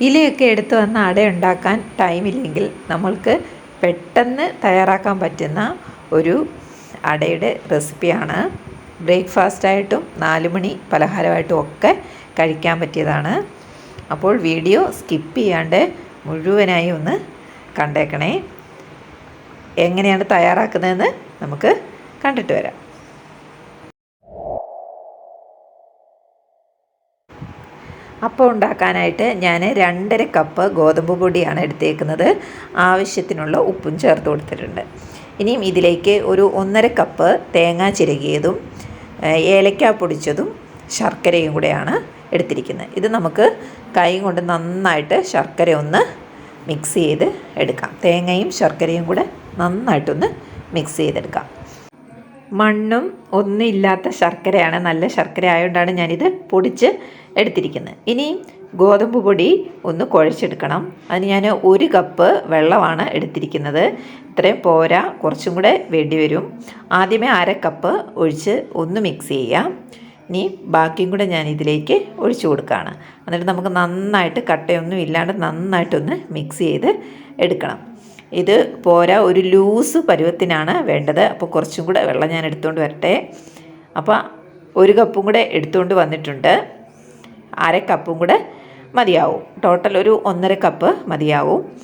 ഇലയൊക്കെ എടുത്തു വന്ന് അട ഉണ്ടാക്കാൻ ടൈമില്ലെങ്കിൽ നമ്മൾക്ക് പെട്ടെന്ന് തയ്യാറാക്കാൻ പറ്റുന്ന ഒരു അടയുടെ റെസിപ്പിയാണ് ബ്രേക്ക്ഫാസ്റ്റായിട്ടും നാല് മണി പലഹാരമായിട്ടും ഒക്കെ കഴിക്കാൻ പറ്റിയതാണ്. അപ്പോൾ വീഡിയോ സ്കിപ്പ് ചെയ്യാണ്ട് മുഴുവനായി ഒന്ന് കണ്ടേക്കണേ. എങ്ങനെയാണ് തയ്യാറാക്കുന്നതെന്ന് നമുക്ക് കണ്ടിട്ട് വരാം. അപ്പം ഉണ്ടാക്കാനായിട്ട് ഞാൻ രണ്ടര കപ്പ് ഗോതമ്പ് പൊടിയാണ് എടുത്തേക്കുന്നത്. ആവശ്യത്തിനുള്ള ഉപ്പും ചേർത്ത് കൊടുത്തിട്ടുണ്ട്. ഇനിയും ഇതിലേക്ക് ഒരു ഒന്നര കപ്പ് തേങ്ങ ചിരകിയതും ഏലക്ക പൊടിച്ചതും ശർക്കരയും കൂടെയാണ് എടുത്തിരിക്കുന്നത്. ഇത് നമുക്ക് കൈ കൊണ്ട് നന്നായിട്ട് ശർക്കര ഒന്ന് മിക്സ് ചെയ്ത് എടുക്കാം. തേങ്ങയും ശർക്കരയും കൂടെ നന്നായിട്ടൊന്ന് മിക്സ് ചെയ്തെടുക്കാം. മണ്ണും ഒന്നും ഇല്ലാത്ത ശർക്കരയാണ് നല്ല ശർക്കര ആയതുകൊണ്ടാണ് ഞാനിത് പൊടിച്ച് എടുത്തിരിക്കുന്നത്. ഇനി ഗോതമ്പ് പൊടി ഒന്ന് കുഴച്ചെടുക്കണം. അതിന് ഞാൻ ഒരു കപ്പ് വെള്ളമാണ് എടുത്തിരിക്കുന്നത്. ഇത്രയും പോരാ കുറച്ചും കൂടെ വേണ്ടി വരും. ആദ്യമേ അര കപ്പ് ഒഴിച്ച് ഒന്ന് മിക്സ് ചെയ്യാം ഇനി ബാക്കിയും കൂടെ ഞാൻ ഇതിലേക്ക് ഒഴിച്ചു കൊടുക്കുകയാണ്. എന്നിട്ട് നമുക്ക് നന്നായിട്ട് കട്ടയൊന്നും ഇല്ലാണ്ട് നന്നായിട്ടൊന്ന് മിക്സ് ചെയ്ത് എടുക്കണം. ഇത് പോരാ ഒരു ലൂസ് പരുവത്തിനാണ് വേണ്ടത്. അപ്പോൾ കുറച്ചും കൂടെ വെള്ളം ഞാൻ എടുത്തുകൊണ്ട് വരട്ടെ. അപ്പോൾ ഒരു കപ്പും കൂടെ എടുത്തുകൊണ്ട് വന്നിട്ടുണ്ട്. അര കപ്പും കൂടെ മതിയാവും. ടോട്ടൽ ഒരു ഒന്നര കപ്പ് മതിയാവും.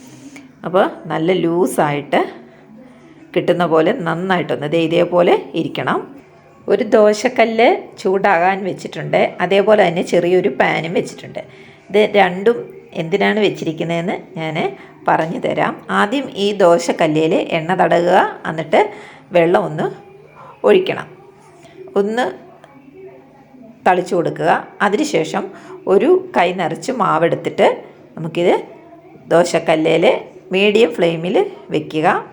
അപ്പോൾ നല്ല ലൂസായിട്ട് കിട്ടുന്ന പോലെ നന്നായിട്ടൊന്ന് ദേ ഇതേപോലെ ഇരിക്കണം. ഒരു ദോശക്കല്ല് ചൂടാകാൻ വെച്ചിട്ടുണ്ട്. അതേപോലെ തന്നെ ചെറിയൊരു പാനും വെച്ചിട്ടുണ്ട്. ഇത് രണ്ടും എന്തിനാണ് വെച്ചിരിക്കുന്നതെന്ന് ഞാൻ പറഞ്ഞു തരാം. ആദ്യം ഈ ദോശക്കല്ലിൽ എണ്ണ തടകുക എന്നിട്ട് വെള്ളം ഒന്ന് ഒഴിക്കണം. ഒന്ന് തളിച്ചു കൊടുക്കുക. അതിനുശേഷം ഒരു കൈ നിറച്ച് മാവെടുത്തിട്ട് നമുക്കിത് ദോശക്കല്ലേൽ മീഡിയം ഫ്ലെയിമിൽ വെക്കുക.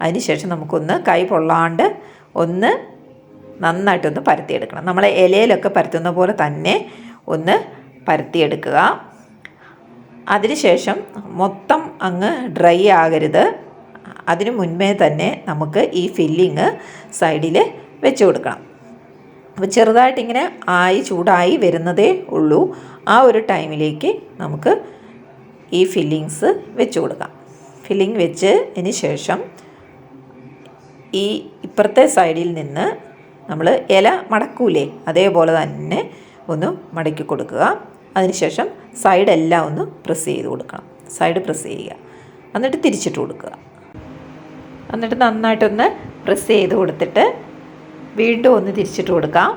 അതിനുശേഷം നമുക്കൊന്ന് കൈ പൊള്ളാണ്ട് ഒന്ന് നന്നായിട്ടൊന്ന് പരത്തിയെടുക്കണം. നമ്മളെ ഇലയിലൊക്കെ പരത്തുന്ന പോലെ തന്നെ ഒന്ന് പരത്തിയെടുക്കുക. അതിനുശേഷം മൊത്തം അങ്ങ് ഡ്രൈ ആകരുത്. അതിനു മുൻപേ തന്നെ നമുക്ക് ഈ ഫില്ലിങ് സൈഡിൽ വെച്ച് കൊടുക്കണം. അപ്പോൾ ചെറുതായിട്ടിങ്ങനെ ആയി ചൂടായി വരുന്നതേ ഉള്ളൂ. ആ ഒരു ടൈമിലേക്ക് നമുക്ക് ഈ ഫില്ലിങ്സ് വെച്ച് കൊടുക്കാം. ഫില്ലിങ് വെച്ചതിന് ശേഷം ഈ ഇപ്പുറത്തെ സൈഡിൽ നിന്ന് നമ്മൾ ഇല മടക്കൂലേ? അതേപോലെ തന്നെ ഒന്ന് മടക്കി കൊടുക്കുക. അതിനുശേഷം സൈഡെല്ലാം ഒന്ന് പ്രസ് ചെയ്ത് കൊടുക്കണം. സൈഡ് പ്രസ് ചെയ്യുക. എന്നിട്ട് തിരിച്ചിട്ട് കൊടുക്കുക. എന്നിട്ട് നന്നായിട്ടൊന്ന് പ്രസ് ചെയ്ത് കൊടുത്തിട്ട് വീണ്ടും ഒന്ന് തിരിച്ചിട്ട് കൊടുക്കാം.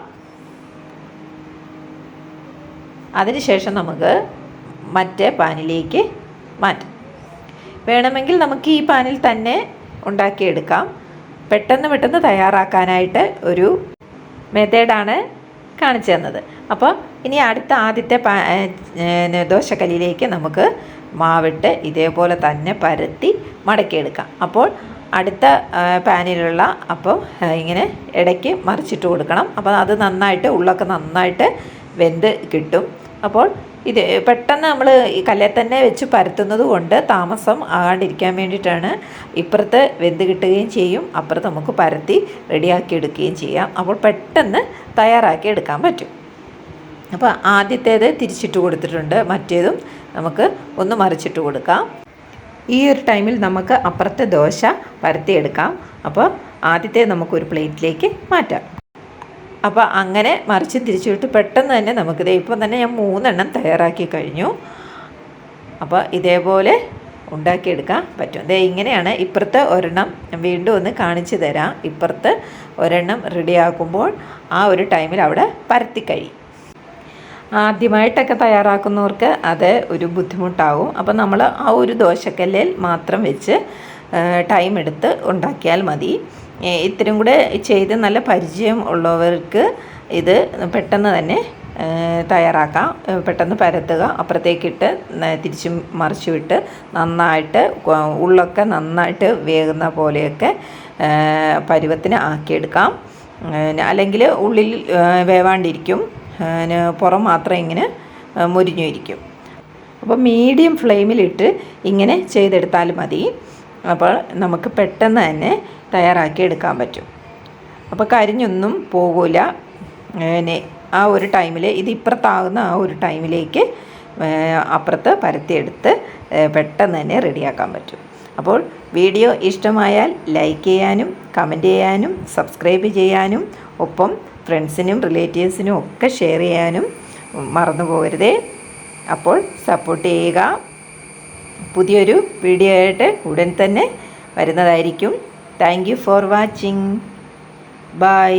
അതിനുശേഷം നമുക്ക് മറ്റേ പാനിലേക്ക് മാറ്റാം. വേണമെങ്കിൽ നമുക്ക് ഈ പാനിൽ തന്നെ ഉണ്ടാക്കിയെടുക്കാം. പെട്ടെന്ന് പെട്ടെന്ന് തയ്യാറാക്കാനായിട്ട് ഒരു മെത്തേഡാണ് കാണിച്ചു തന്നത്. അപ്പോൾ ഇനി അടുത്ത ആദ്യത്തെ പാ ദോശക്കല്ലിലേക്ക് നമുക്ക് മാവിട്ട് ഇതേപോലെ തന്നെ പരത്തി മടക്കിയെടുക്കാം. അപ്പോൾ അടുത്ത പാനിലുള്ള അപ്പം ഇങ്ങനെ ഇടയ്ക്ക് മറിച്ചിട്ട് കൊടുക്കണം. അപ്പോൾ അത് നന്നായിട്ട് ഉള്ളൊക്കെ നന്നായിട്ട് വെന്ത് കിട്ടും. അപ്പോൾ ഇത് പെട്ടെന്ന് നമ്മൾ ഈ കല്ലിൽ തന്നെ വെച്ച് പരത്തുന്നത് കൊണ്ട് താമസം ആകാണ്ടിരിക്കാൻ വേണ്ടിയിട്ടാണ് ഇപ്പുറത്ത് വെന്ത് കിട്ടുകയും ചെയ്യും അപ്പുറത്ത് നമുക്ക് പരത്തി റെഡിയാക്കി എടുക്കുകയും ചെയ്യാം. അപ്പോൾ പെട്ടെന്ന് തയ്യാറാക്കി എടുക്കാൻ പറ്റും. അപ്പോൾ ആദ്യത്തേത് തിരിച്ചിട്ട് കൊടുത്തിട്ടുണ്ട്. മറ്റേതും നമുക്ക് ഒന്ന് മറിച്ചിട്ട് കൊടുക്കാം. ഈ ഒരു ടൈമിൽ നമുക്ക് അപ്പുറത്തെ ദോശ പരത്തിയെടുക്കാം. അപ്പോൾ ആദ്യത്തെ നമുക്കൊരു പ്ലേറ്റിലേക്ക് മാറ്റാം. അപ്പോൾ അങ്ങനെ മറിച്ച് തിരിച്ചു വിട്ട് പെട്ടെന്ന് തന്നെ നമുക്കിത് ഇപ്പം തന്നെ ഞാൻ മൂന്നെണ്ണം തയ്യാറാക്കി കഴിഞ്ഞു. അപ്പോൾ ഇതേപോലെ ഉണ്ടാക്കിയെടുക്കാൻ പറ്റും. ദേ ഇങ്ങനെയാണ് ഇപ്പുറത്തെ ഒരെണ്ണം വീണ്ടും ഒന്ന് കാണിച്ചു തരാം. ഇപ്പുറത്ത് ഒരെണ്ണം റെഡിയാക്കുമ്പോൾ ആ ഒരു ടൈമിൽ അവിടെ പരത്തി കഴിയും ആദ്യമായിട്ടൊക്കെ തയ്യാറാക്കുന്നവർക്ക് അത് ഒരു ബുദ്ധിമുട്ടാവും. അപ്പോൾ നമ്മൾ ആ ഒരു ദോശക്കല്ലിൽ മാത്രം വെച്ച് ടൈം എടുത്ത് ഉണ്ടാക്കിയാൽ മതി. ഇത്രയും കൂടെ ചെയ്ത് നല്ല പരിചയം ഉള്ളവർക്ക് ഇത് പെട്ടെന്ന് തന്നെ തയ്യാറാക്കാം. പെട്ടെന്ന് പരത്തുക. അപ്പുറത്തേക്കിട്ട് തിരിച്ചും മറിച്ചു വിട്ട് നന്നായിട്ട് ഉള്ളൊക്കെ നന്നായിട്ട് വേകുന്ന പോലെയൊക്കെ പരുവത്തിന് ആക്കിയെടുക്കാം. അല്ലെങ്കിൽ ഉള്ളിൽ വേവാണ്ടിരിക്കും. പുറം മാത്രം ഇങ്ങനെ മുരിഞ്ഞിരിക്കും അപ്പോൾ മീഡിയം ഫ്ലെയിമിലിട്ട് ഇങ്ങനെ ചെയ്തെടുത്താൽ മതി. അപ്പോൾ നമുക്ക് പെട്ടെന്ന് തന്നെ തയ്യാറാക്കി എടുക്കാൻ പറ്റും. അപ്പോൾ കരിഞ്ഞൊന്നും പോകില്ല പിന്നെ ആ ഒരു ടൈമിൽ ഇത് ഇപ്പുറത്താകുന്ന ആ ഒരു ടൈമിലേക്ക് അപ്പുറത്ത് പരത്തിയെടുത്ത് പെട്ടെന്ന് തന്നെ റെഡിയാക്കാൻ പറ്റും. അപ്പോൾ വീഡിയോ ഇഷ്ടമായാൽ ലൈക്ക് ചെയ്യാനും കമന്റ് ചെയ്യാനും സബ്സ്ക്രൈബ് ചെയ്യാനും ഒപ്പം ഫ്രണ്ട്സിനും റിലേറ്റീവ്സിനും ഒക്കെ ഷെയർ ചെയ്യാനും മറന്നു പോകരുതേ അപ്പോൾ സപ്പോർട്ട് ചെയ്യുക. പുതിയൊരു വീഡിയോ ആയിട്ട് ഉടൻ തന്നെ വരുന്നതായിരിക്കും. Thank you for watching. Bye.